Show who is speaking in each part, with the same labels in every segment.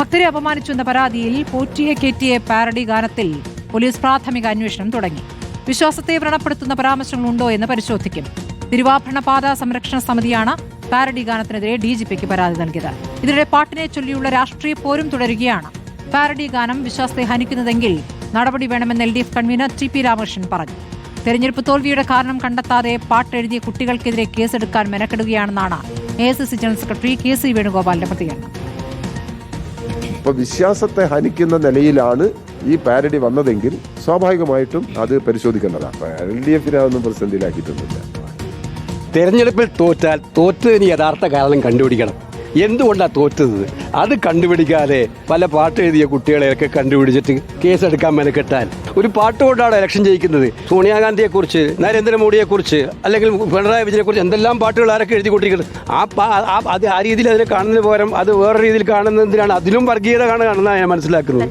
Speaker 1: ഭക്തരെ അപമാനിച്ചെന്ന പരാതിയിൽ പോറ്റിയെ കെറ്റിയെ parody ഗാനത്തിൽ police പ്രാഥമിക അന്വേഷണം തുടങ്ങി. വിശ്വാസത്തെ വ്രണപ്പെടുത്തുന്ന പരാമർശങ്ങളുണ്ടോ എന്ന് പരിശോധിക്കും. തിരുവാഭരണ പാത സംരക്ഷണ സമിതിയാണ് പാരഡി ഗാനത്തിനെതിരെ ഡി ജി പിക്ക് പരാതി നൽകിയത്. ഇതിനിടെ പാട്ടിനെ ചൊല്ലിയുള്ള രാഷ്ട്രീയ പോരും തുടരുകയാണ്. പാരഡി ഗാനം വിശ്വാസത്തെ ഹനിക്കുന്നതെങ്കിൽ നടപടി വേണമെന്ന് L D F convener T P Ramakrishnan പറഞ്ഞു. തെരഞ്ഞെടുപ്പ് തോൽവിയുടെ കാരണം കണ്ടെത്താതെ പാട്ടെഴുതിയ കുട്ടികൾക്കെതിരെ കേസെടുക്കാൻ മെനക്കെടുകയാണെന്നാണ് A S C C general secretary K C വേണുഗോപാലിന്റെ പ്രതികരണം.
Speaker 2: ഇപ്പൊ വിശ്വാസത്തെ ഹനിക്കുന്ന നിലയിലാണ് ഈ പാരഡി വന്നതെങ്കിൽ സ്വാഭാവികമായിട്ടും അത് പരിശോധിക്കേണ്ടതാണ്. പ്രതിസന്ധിയിലാക്കിയിട്ടൊന്നുമില്ല.
Speaker 3: തെരഞ്ഞെടുപ്പിൽ തോറ്റാൽ തോറ്റതിന് യഥാർത്ഥ കാരണം കണ്ടുപിടിക്കണം. എന്തുകൊണ്ടാണ് തോറ്റത്? അത് കണ്ടുപിടിക്കാതെ പല പാട്ട് എഴുതിയ കുട്ടികളെയൊക്കെ കണ്ടുപിടിച്ചിട്ട് കേസെടുക്കാൻ മെനക്കെട്ടാൻ. ഒരു പാട്ട് കൊണ്ടാണ് ഇലക്ഷൻ ജയിക്കുന്നത്. സോണിയാഗാന്ധിയെക്കുറിച്ച് നരേന്ദ്രമോദിയെക്കുറിച്ച് അല്ലെങ്കിൽ പിണറായി വിജയനെക്കുറിച്ച് എന്തെല്ലാം പാട്ടുകൾ ആരൊക്കെ എഴുതിക്കൊണ്ടിരിക്കുന്നത്. ആ പാ- അത് ആ രീതിയിൽ അതിനെ കാണുന്നതിന് പകരം അത് വേറെ രീതിയിൽ കാണുന്നതിനാണ് അതിലും വർഗീയത കാണുന്നതാണ് ഞാൻ മനസ്സിലാക്കുന്നത്.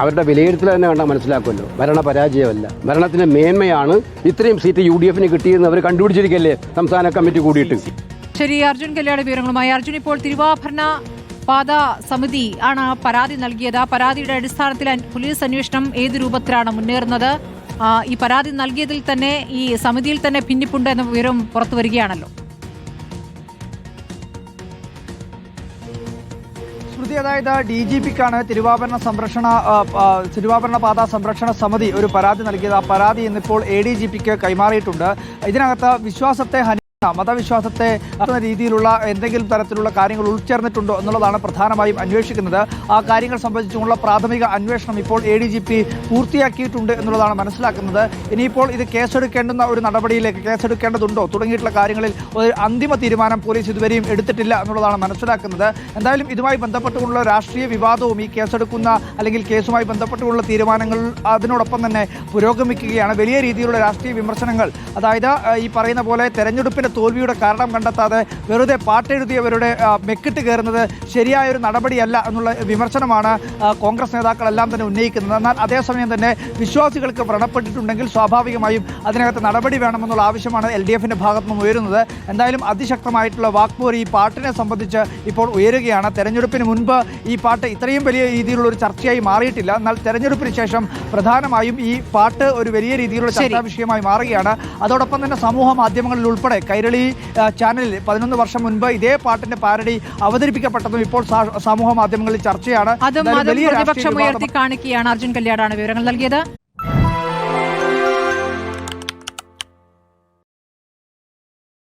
Speaker 3: അവരുടെ വിലയിരുത്തൽ തന്നെ കണ്ടാൽ മനസ്സിലാക്കുമല്ലോ. ഭരണ പരാജയമല്ല. ഭരണത്തിന്റെ മേന്മയാണ് ഇത്രയും സീറ്റ് യു ഡി എഫിന് കിട്ടിയെന്ന് അവർ കണ്ടുപിടിച്ചിരിക്കല്ലേ സംസ്ഥാന കമ്മിറ്റി കൂടിയിട്ട്.
Speaker 1: ശരി അർജുൻ കല്യാണ വിവരങ്ങളുമായി. അർജുൻ ഇപ്പോൾ തിരുവാഭരണ പാത സമിതി ആണ് പരാതി നൽകിയത്. പരാതിയുടെ അടിസ്ഥാനത്തിൽ പോലീസ് അന്വേഷണം ഏത് രൂപത്തിലാണ് മുന്നേറുന്നത്? ഈ പരാതി നൽകിയതിൽ തന്നെ ഈ സമിതിയിൽ തന്നെ ഭിന്നിപ്പുണ്ട് എന്ന വിവരം പുറത്തു വരികയാണല്ലോ.
Speaker 4: സ്മൃതി അതായത് ഡി ജി പിക്കാണ് തിരുവാഭരണ സംരക്ഷണ തിരുവാഭരണ പാത സംരക്ഷണ സമിതി ഒരു പരാതി നൽകിയത്. ആ പരാതി ഇന്നിപ്പോൾ എ ഡി ജി പിക്ക് കൈമാറിയിട്ടുണ്ട്. ഇതിനകത്ത് വിശ്വാസത്തെ മതവിശ്വാസത്തെ രീതിയിലുള്ള എന്തെങ്കിലും തരത്തിലുള്ള കാര്യങ്ങൾ ഉൾച്ചേർന്നിട്ടുണ്ടോ എന്നുള്ളതാണ് പ്രധാനമായും അന്വേഷിക്കുന്നത്. ആ കാര്യങ്ങൾ സംബന്ധിച്ചുള്ള പ്രാഥമിക അന്വേഷണം ഇപ്പോൾ എ ഡി ജി പി പൂർത്തിയാക്കിയിട്ടുണ്ട് എന്നുള്ളതാണ് മനസ്സിലാക്കുന്നത്. ഇനിയിപ്പോൾ ഇത് കേസെടുക്കേണ്ടുന്ന ഒരു നടപടിയിലേക്ക് കേസെടുക്കേണ്ടതുണ്ടോ? തുടങ്ങിയിട്ടുള്ള കാര്യങ്ങളിൽ ഒരു അന്തിമ തീരുമാനം പോലീസ് ഇതുവരെയും എടുത്തിട്ടില്ല എന്നുള്ളതാണ് മനസ്സിലാക്കുന്നത്. എന്തായാലും ഇതുമായി ബന്ധപ്പെട്ടുള്ള രാഷ്ട്രീയ വിവാദവും ഈ കേസെടുക്കുന്ന അല്ലെങ്കിൽ കേസുമായി ബന്ധപ്പെട്ടുള്ള തീരുമാനങ്ങൾ അതിനോടൊപ്പം തന്നെ പുരോഗമിക്കുകയാണ്. വലിയ രീതിയിലുള്ള രാഷ്ട്രീയ വിമർശനങ്ങൾ. അതായത് ഈ പറയുന്ന പോലെ തെരഞ്ഞെടുപ്പിന്റെ തോൽവിയുടെ കാരണം കണ്ടെത്താതെ വെറുതെ പാട്ടെഴുതിയവരുടെ മെക്കിട്ട് കയറുന്നത് ശരിയായ ഒരു നടപടിയല്ല എന്നുള്ള വിമർശനമാണ് കോൺഗ്രസ് നേതാക്കളെല്ലാം തന്നെ ഉന്നയിക്കുന്നത്. എന്നാൽ അതേസമയം തന്നെ വിശ്വാസികൾക്ക് വ്രണപ്പെട്ടിട്ടുണ്ടെങ്കിൽ സ്വാഭാവികമായും അതിനകത്ത് നടപടി വേണമെന്നുള്ള ആവശ്യമാണ് എൽ ഡി എഫിന്റെ ഭാഗത്തു നിന്നും ഉയരുന്നത്. എന്തായാലും അതിശക്തമായിട്ടുള്ള വാക്പോര് ഈ പാട്ടിനെ സംബന്ധിച്ച് ഇപ്പോൾ ഉയരുകയാണ്. തെരഞ്ഞെടുപ്പിന് മുൻപ് ഈ പാട്ട് ഇത്രയും വലിയ രീതിയിലുള്ള ഒരു ചർച്ചയായി മാറിയിട്ടില്ല. എന്നാൽ തെരഞ്ഞെടുപ്പിന് ശേഷം പ്രധാനമായും ഈ പാട്ട് ഒരു വലിയ രീതിയിലുള്ള. ചർച്ചാ വിഷയമായി മാറുകയാണ്. അതോടൊപ്പം തന്നെ സമൂഹ മാധ്യമങ്ങളിൽ ഉൾപ്പെടെ കൈരളി ചാനലിൽ പതിനൊന്ന് വർഷം മുൻപ് ഇതേ പാട്ടിന്റെ പാരടി അവതരിപ്പിക്കപ്പെട്ടതും ഇപ്പോൾ സമൂഹ മാധ്യമങ്ങളിൽ ചർച്ചയാണ്.
Speaker 1: അതും പ്രതിപക്ഷം ഉയർത്തി കാണിക്കുകയാണ് അർജുൻ കല്യാണാണ് വിവരങ്ങൾ നൽകിയത്.